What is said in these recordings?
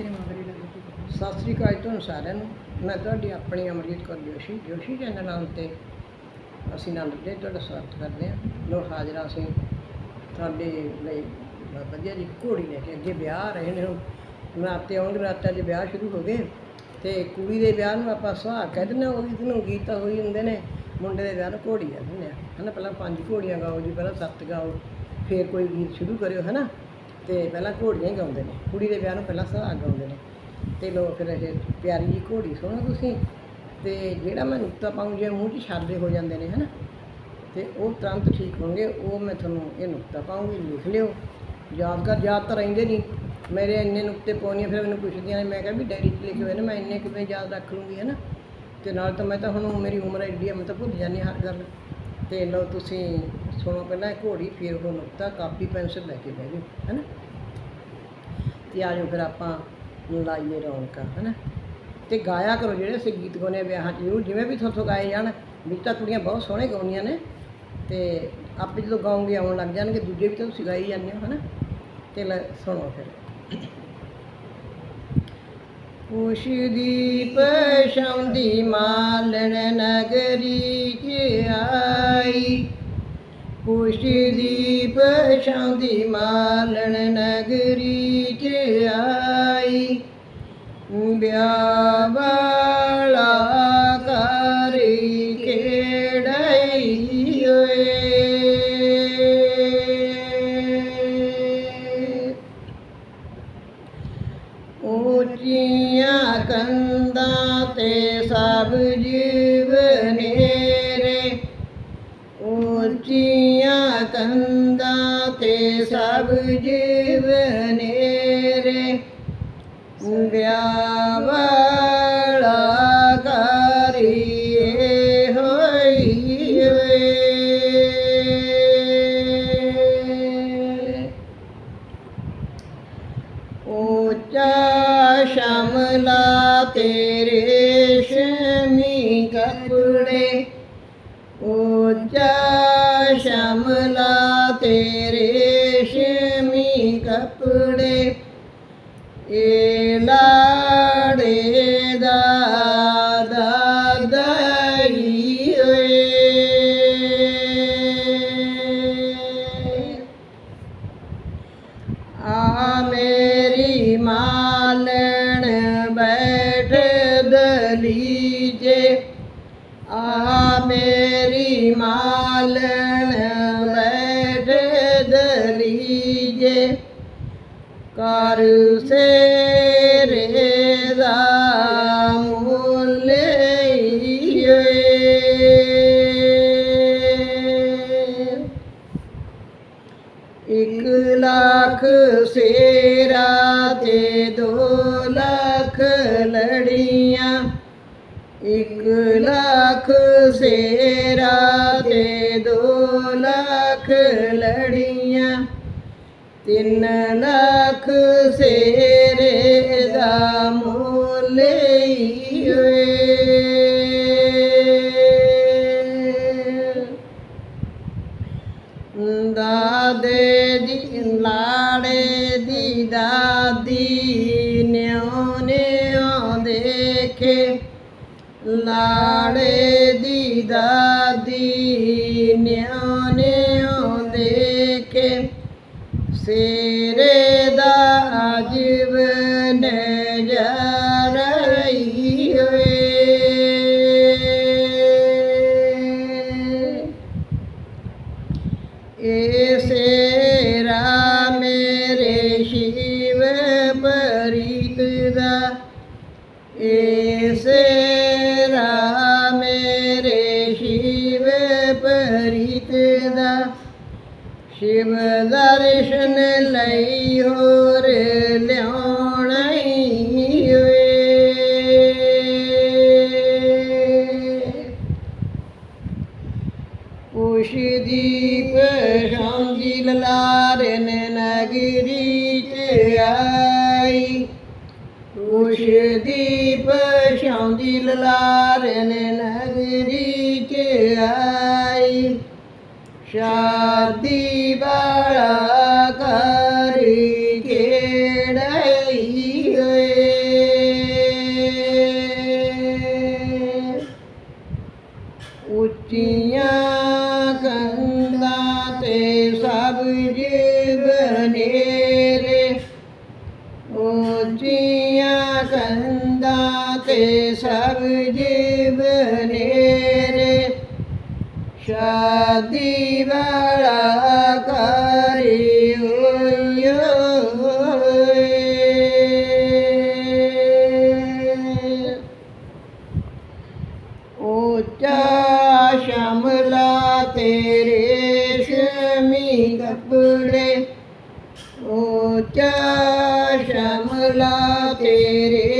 ਤੇਰੇ ਮਗਰੀ ਲੱਗੀ ਸਤਿ ਸ੍ਰੀ ਅਕਾਲ ਤੁਹਾਨੂੰ ਸਾਰਿਆਂ ਨੂੰ। ਮੈਂ ਤੁਹਾਡੀ ਆਪਣੀ ਅਮਰਜੀਤ ਕੌਰ ਜੋਸ਼ੀ ਜੋਸ਼ੀ ਚੈਨਲ ਨਾਮ ਤੇ ਅਸੀਂ ਆਨੰਦ ਦੇ ਤੁਹਾਡਾ ਸਵਾਗਤ ਕਰਦੇ ਹਾਂ। ਲੋ ਹਾਜ਼ਰ ਅਸੀਂ ਤੁਹਾਡੇ ਲਈ ਵਧੀਆ ਜੀ ਘੋੜੀ ਲੈ ਕੇ ਅੱਗੇ ਵਿਆਹ ਆ ਰਹੇ ਨੇ ਹੁਣ ਨਰਾਤੇ ਆਉਣਗੇ ਨਰਾਤਿਆਂ 'ਚ ਵਿਆਹ ਸ਼ੁਰੂ ਹੋ ਗਏ। ਤੇ ਕੁੜੀ ਦੇ ਵਿਆਹ ਨੂੰ ਆਪਾਂ ਸੁਹਾਗ ਕਹਿ ਦਿੰਦੇ ਹਾਂ, ਉਹ ਜਿਹਨੂੰ ਗੀਤ ਹੋਈ ਹੁੰਦੇ ਨੇ। ਮੁੰਡੇ ਦੇ ਵਿਆਹ ਨੂੰ ਘੋੜੀ ਆ ਦਿੰਦੇ ਆ ਹਨਾ, ਪਹਿਲਾਂ ਪੰਜ ਘੋੜੀਆਂ ਗਾਓ ਜੀ, ਪਹਿਲਾਂ ਸੱਤ ਗਾਓ, ਫਿਰ ਕੋਈ ਗੀਤ ਸ਼ੁਰੂ ਕਰਿਓ, ਹਨਾ? ਤੇ ਪਹਿਲਾਂ ਘੋੜੀਆਂ ਹੀ ਗਾਉਂਦੇ ਨੇ। ਕੁੜੀ ਦੇ ਵਿਆਹ ਨੂੰ ਪਹਿਲਾਂ ਸੁਹਾਗ ਗਾਉਂਦੇ ਨੇ। ਤੇ ਲੋਕ ਫਿਰ ਪਿਆਰੀ ਜੀ ਘੋੜੀ ਸੁਣੋ ਤੁਸੀਂ। ਤੇ ਜਿਹੜਾ ਮੈਂ ਨੁਕਤਾ ਪਾਉਂ ਜੇ ਮੂੰਹ 'ਚ ਛਾਲੇ ਹੋ ਜਾਂਦੇ ਨੇ, ਹਨਾ? ਤੇ ਉਹ ਤੁਰੰਤ ਠੀਕ ਹੋਣਗੇ, ਉਹ ਮੈਂ ਤੁਹਾਨੂੰ ਇਹ ਨੁਕਤਾ ਪਾਉਂਗੀ, ਲਿਖ ਲਿਓ। ਯਾਦਗਾਰ ਯਾਦ ਤਾਂ ਰਹਿੰਦੇ ਨਹੀਂ। ਮੇਰੇ ਇੰਨੇ ਨੁਕਤੇ ਪਾਉਣੀਆਂ, ਫਿਰ ਮੈਨੂੰ ਪੁੱਛਦੀਆਂ ਨੇ, ਮੈਂ ਕਿਹਾ ਵੀ ਡਾਇਰੀ 'ਚ ਲਿਖੇ ਹੋਏ ਨੇ, ਮੈਂ ਇੰਨੇ ਕਿਵੇਂ ਯਾਦ ਰੱਖ ਲੂੰਗੀ, ਹਨਾ? ਤੇ ਨਾਲ ਤਾਂ ਮੈਂ ਤਾਂ ਹੁਣ ਮੇਰੀ ਉਮਰ ਐਡੀ ਆ, ਮੈਂ ਤਾਂ ਭੁੱਲ ਜਾਂਦੀ ਹਰ ਗੱਲ। ਤੇ ਲਓ ਤੁਸੀਂ ਸੁਣੋ ਪਹਿਲਾਂ ਘੋੜੀ, ਫਿਰ ਉਹ ਨੁਕਤਾ, ਕਾਪੀ, ਪੈਨਸਲ ਲੈ ਕੇ ਬਹਿ ਜਾਓ, ਹਨਾ? ਤੇ ਆ ਜਾਓ ਫਿਰ ਆਪਾਂ ਲਾਈਏ ਰੌਣਕਾਂ, ਹਨਾ? ਤੇ ਗਾਇਆ ਕਰੋ ਜਿਹੜੇ ਅਸੀਂ ਗੀਤ ਗਾਉਂਦੇ ਵਿਆਹਾਂ 'ਚ ਜ਼ਰੂਰ ਜਿਵੇਂ ਵੀ ਤੁਹਾਥੋਂ ਗਾਏ ਜਾਣ, ਵਿੱਚ ਤਾਂ ਕੁੜੀਆਂ ਬਹੁਤ ਸੋਹਣੇ ਗਾਉਂਦੀਆਂ ਨੇ, ਤੇ ਆਪੇ ਜਦੋਂ ਗਾਉਂਗੇ ਆਉਣ ਲੱਗ ਜਾਣਗੇ, ਦੂਜੇ ਵੀ ਤਾਂ ਤੁਸੀਂ ਗਾਈ ਜਾਂਦੇ ਹੋ, ਹਨਾ? ਤੇ ਲੈ ਸੁਣੋ ਫਿਰ। ਪੁਸ਼ਦੀਪ ਸ਼ੌਂਦੀ ਮਾਲਣ ਨਗਰੀ ਚ ਆਈ। ਪੁਸ਼ਦੀਪ ਸ਼ੌਂਦੀ ਮਾਲਣ ਨਗਰੀ ਚ ਆਈ ਵਿਆਹ ਸਭ ਜੀਵ ਨੇਰੇ ਵਿਆਹ ਆ ਮੇਰੀ ਮਾਲਣ ਬੈਠ ਦਲੀਜੇ ਆ ਮੇਰੀ ਮਾਲਣ ਬੈਠ ਦਲੀਜੇ ਕਰ ਸੇਰੇ ਦਾ ਮੁੱਲ ਏ ਲੱਖ ਸੇਰਾ ਤੇ ਦੋ ਲੱਖ ਲੜੀਆਂ। ਇੱਕ ਲੱਖ ਸੇਰਾ ਤੇ ਦੋ ਲੱਖ ਲੜੀਆਂ। ਤਿੰਨ ਲੱਖ ਸੇਰੇ ਦਾ ਮੁੱਲ ਲਾੜੇ ਦੀ ਦਾਦੀ ਨਿਉ ਨਿਉ ਦੇਖੇ ਸੇਰੇ ਦਾ ਜੀਵਨ ਰਹੀ ਹੋਏ ਏ ਸੇਰਾ ਮੇਰੇ ਸ਼ਿਵ ਪਰੀਤ ਦਾ। ਏ ਸੇਰਾ ਸ਼ਿਵ ਦਰਸ਼ਨ ਲਈ ਹੋਰ ਲਿਆਉਣਾ ਹੀ ਓਏ ਉਸ਼ਦੀਪ ਸ਼ਾਂਜੀ ਲਲਾਰਨ ਨਗਰੀ ਚ ਆਈ ਉਸ਼ਦੀਪ ਸ਼ਾਂਜੀ ਲਲਾਰਨ ਨਗਰੀ ਚ ਆਈ ਸ਼ਾਦੀ ਸ਼ਾਦੀ ਵਾਲਾ ਕਰੀ ਹੋਏ ਉੱਚਾ ਸ਼ਮਲਾ ਤੇਰੇ ਸ਼ਮੀ ਕੱਪੜੇ ਉੱਚਾ ਸ਼ਮਲਾ ਤੇਰੇ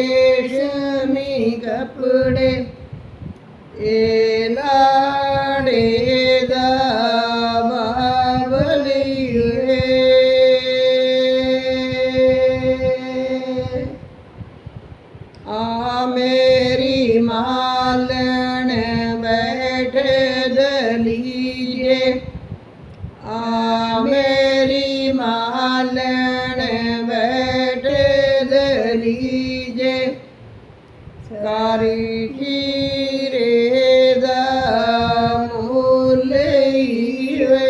ਆ ਮੇਰੀ ਮਾਲਣ ਬੈਠ ਦਲੀਏ ਕਾਰੀ ਜੀਰੇ ਦਾ ਮੁੱਲ ਵੇ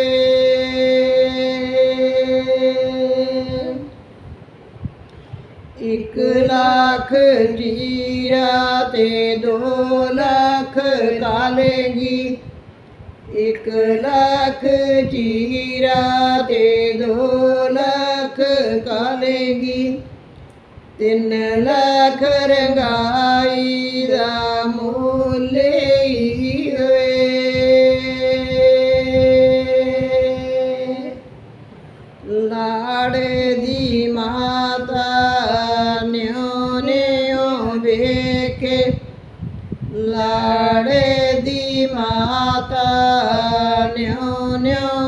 ਇੱਕ ਲੱਖ ਜੀਰਾ ਤੇ ਦੋ ਲੱਖ ਕਾਲੇਗੀ ਇੱਕ ਲੱਖ ਚੀਰਾ ਤੇ ਦੋ ਲੱਖ ਕਾਲੇਗੀ। ਤਿੰਨ ਲੱਖ ਰੰਗਾਈ ਦਾ ਮੁੱਲ ਹੀ ਹੋਏ। ਲਾੜੇ ਦੀ no.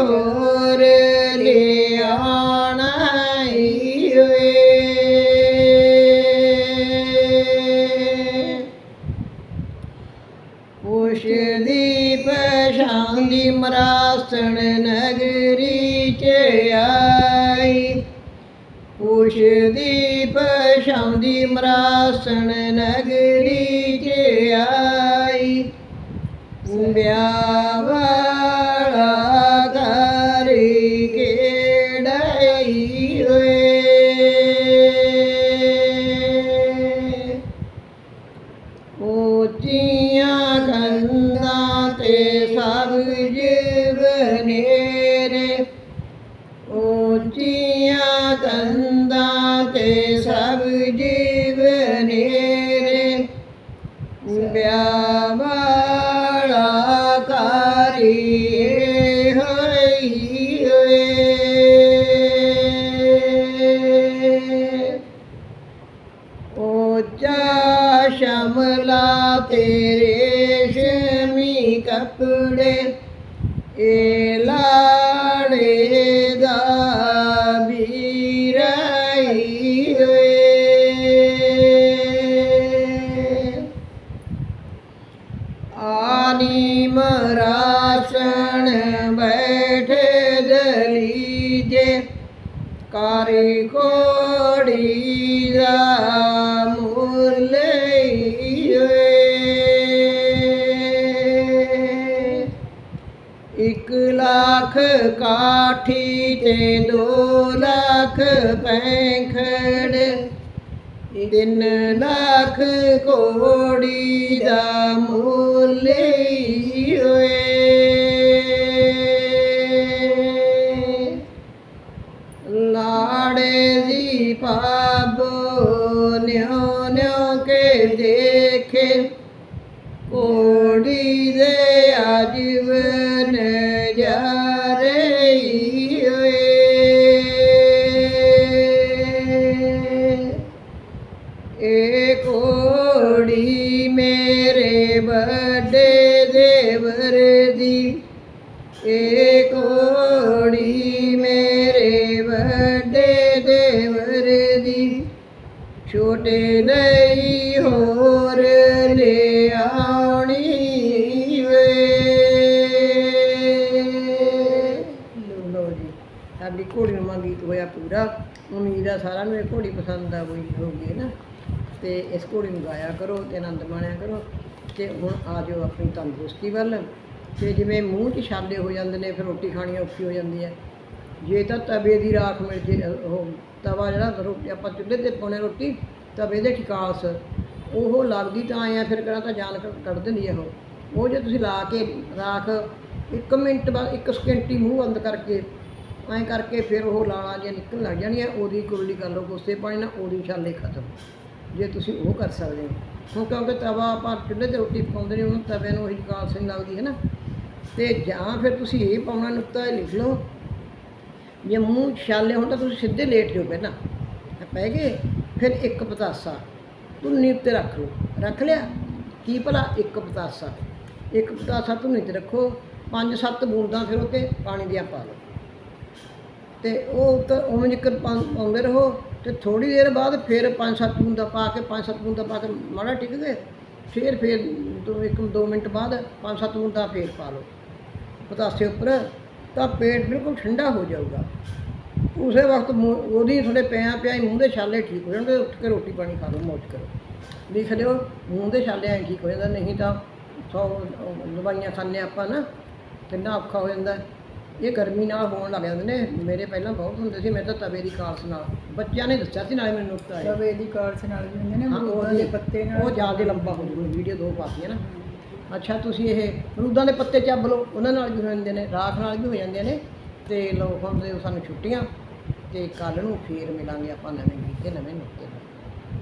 ਹੋਰ ਲਿਆਣਾ ਹੀ ਹੋਏ ਪੁੱਛਦੀ ਪਛਾਂਦੀ ਮਰਾਸਣ ਨਗਰੀ ਚ ਆਈ। ਪੁੱਛਦੀ ਪਛਾਂਦੀ ਮਰਾਸਣ ਨਗਰੀ ਚ ਆਈ। ਵਿਆਹ ਉੱਚੀਆਂ ਕੰਧਾਂ ਤੇ ਸਭ ਜੀਵਨੇਰੇ ਵਿਆਹ ਵਾਲਾ ਕਾਰੀ ਹੋਈ ਹੋਏ। ਉੱਚਾ ਸ਼ਮਲਾ ਤੇਰੇ ਸ਼ਮੀ ਕਪੜੇ ਏ ਕਾਰੀ ਕੋੜੀ ਦਾ ਇੱਕ ਲੱਖ ਕਾਠੀ ਤੇ ਦੋ ਲੱਖ ਪੈਂਖੜ। ਤਿੰਨ ਲੱਖ ਕੋੜੀ ਦਾ ਮੁੱਲ ਸਾਡੀ ਗੀਤ ਹੋਇਆ ਪੂਰਾ ਉਮੀਦ ਆ ਸਾਰਿਆਂ ਨੂੰ ਇਹ ਘੋੜੀ ਪਸੰਦ ਆ ਹੋਈ ਹੋਊਗੀ ਨਾ। ਤੇ ਇਸ ਘੋੜੀ ਨੂੰ ਗਾਇਆ ਕਰੋ ਤੇ ਆਨੰਦ ਮਾਣਿਆ ਕਰੋ ਤੇ ਹੁਣ ਆ ਜਾਓ ਆਪਣੀ ਤੰਦਰੁਸਤੀ ਵੱਲ। ਤੇ ਜਿਵੇਂ ਮੂੰਹ 'ਚ ਛਾਲੇ ਹੋ ਜਾਂਦੇ ਨੇ, ਫਿਰ ਰੋਟੀ ਖਾਣੀ ਔਖੀ ਹੋ ਜਾਂਦੀ ਹੈ। ਜੇ ਤਾਂ ਤਵੇ ਦੀ ਰਾਖ ਮਿਲ ਜੇ, ਉਹ ਤਵਾ ਜਿਹੜਾ ਰੋਟੀ ਆਪਾਂ ਚੁੱਲ੍ਹੇ ਤੇ ਪਾਉਣੇ ਰੋਟੀ, ਤਵੇ ਦੇ ਠਿਕਾਸ, ਉਹ ਲੱਗਦੀ ਤਾਂ ਆਇਆ ਫਿਰ ਕਰਾਂ ਤਾਂ ਜਾਨ ਕੱਢ- ਦਿੰਦੀ ਹੈ ਉਹ। ਉਹ ਜੇ ਤੁਸੀਂ ਲਾ ਕੇ ਰਾਖ ਇੱਕ ਮਿੰਟ ਬਾਅਦ, ਇੱਕ ਸਕਿੰਟ ਹੀ ਮੂੰਹ ਬੰਦ ਕਰਕੇ ਐਂ ਕਰਕੇ ਫਿਰ ਉਹ ਲਾਲਾਂ ਜੇ ਨਿਕਲਣ ਲੱਗ ਜਾਣੀਆਂ, ਉਹਦੀ ਕੁਰਲੀ ਕਰ ਲਓ ਕੋਸੇ ਪਾਣੀ ਨਾਲ ਉਹਦੀ ਛਾਲੇ ਖਤਮ। ਜੇ ਤੁਸੀਂ ਉਹ ਕਰ ਸਕਦੇ ਹੋ। ਹੁਣ ਕਿਉਂਕਿ ਤਵਾ ਆਪਾਂ ਚੁੱਲ੍ਹੇ ਤੇ ਰੋਟੀ ਪਕਾਉਂਦੇ ਨੇ, ਉਹਨੂੰ ਤਵੇ ਨੂੰ ਉਹੀ ਕਾਲਸ ਸਿੰਘ ਲੱਗਦੀ ਹੈ ਨਾ। ਤੇ ਜਾਂ ਫਿਰ ਤੁਸੀਂ ਇਹ ਪਾਉਣਾ ਨੁਕਤਾ ਇਹ ਲਿਖ ਲਓ। ਜੇ ਮੂੰਹ ਛਾਲੇ ਹੋਣ ਤਾਂ ਤੁਸੀਂ ਸਿੱਧੇ ਲੇਟ ਜਾਓ ਪਹਿਲਾਂ। ਪੈ ਗਏ, ਫਿਰ ਇੱਕ ਪਤਾਸਾ। ਧੁੰਨੀ ਉੱਤੇ ਰੱਖ ਲਓ। ਰੱਖ ਲਿਆ? ਕੀ ਭਲਾ ਇੱਕ ਪਤਾਸਾ? ਇੱਕ ਪਤਾਸਾ ਧੁੰਨੀ ਤੇ ਰੱਖੋ। ਪੰਜ ਸੱਤ ਬੂੰਦਾਂ ਫਿਰ ਉੱਤੇ ਪਾਣੀ ਦੀਆਂ ਪਾ ਲਓ। ਤੇ ਉਹ ਉੱਤੇ ਉਵੇਂ ਜਿਕਰ ਪਾਉਂਦੇ ਰਹੋ ਤੇ ਥੋੜੀ ਦੇਰ ਬਾਅਦ ਫਿਰ ਪੰਜ ਸੱਤ ਬੂੰਦਾਂ ਪਾ ਕੇ, ਪੰਜ ਸੱਤ ਬੂੰਦਾਂ ਪਾ ਕੇ ਮਾੜਾ ਟਿਕ ਗਏ, ਫਿਰ ਫਿਰ ਦੋ, ਇੱਕ ਦੋ ਮਿੰਟ ਬਾਅਦ ਪੰਜ ਸੱਤ ਬੂੰਦਾਂ ਫਿਰ ਪਾ ਲਓ। ਪਤਾਸੇ ਉੱਪਰ ਤਾਂ ਪੇਟ ਬਿਲਕੁਲ ਠੰਡਾ ਹੋ ਜਾਊਗਾ। ਉਸੇ ਵਕਤ ਉਹਦੀ ਥੋੜੇ ਪਿਆ ਪਿਆ ਹੀ ਮੂੰਹ ਦੇ ਛਾਲੇ ਠੀਕ ਹੋ ਜਾਣਗੇ, ਉੱਠ ਕੇ ਰੋਟੀ ਪਾਣੀ ਖਾ ਲਓ, ਮੌਜ ਕਰੋ। ਲਿਖ ਲਿਓ, ਮੂੰਹ ਦੇ ਛਾਲੇ ਐਂ ਠੀਕ ਹੋ ਜਾਂਦਾ, ਨਹੀਂ ਤਾਂ ਸੌ ਦਵਾਈਆਂ ਖਾਂਦੇ ਆਪਾਂ ਨਾ, ਕਿੰਨਾ ਔਖਾ ਹੋ ਜਾਂਦਾ। ਇਹ ਗਰਮੀ ਨਾਲ ਹੋਣ ਲੱਗ ਜਾਂਦੇ ਨੇ। ਮੇਰੇ ਪਹਿਲਾਂ ਬਹੁਤ ਹੁੰਦੇ ਸੀ ਮੈਂ ਤਾਂ ਤਵੇ ਦੀ ਕਾਲਸ ਨਾਲ। ਬੱਚਿਆਂ ਨੇ ਦੱਸਿਆ ਸੀ ਨਾਲੇ ਮੈਨੂੰ ਨੁਕਤਾ ਆਇਆ। ਤਵੇ ਦੀ ਕਾਰਸ ਨਾਲ ਵੀ ਹੁੰਦੇ ਨੇ ਹਾਂ, ਬੂਦਾਂ ਦੇ ਪੱਤੇ ਨਾਲ। ਉਹ ਜ਼ਿਆਦਾ ਲੰਬਾ ਹੋ ਜੂਗਾ ਵੀਡੀਓ ਦੋ ਪਾਤੀਆਂ ਨਾ। ਅੱਛਾ ਤੁਸੀਂ ਇਹ ਅਮਰੂਦਾਂ ਦੇ ਪੱਤੇ ਚੱਬ ਲਓ ਉਹਨਾਂ ਨਾਲ ਵੀ ਹੋ ਜਾਂਦੇ ਨੇ ਰਾਖ ਨਾਲ ਵੀ ਹੋ ਜਾਂਦੇ ਨੇ। ਤੇ ਲੋ ਹੁਣ ਸਾਨੂੰ ਛੁੱਟੀਆਂ ਤੇ ਕੱਲ ਨੂੰ ਫੇਰ ਮਿਲਾਂਗੇ ਆਪਾਂ ਨਵੇਂ ਗੀਤ ਨਵੇਂ ਨੁਕਤੇ।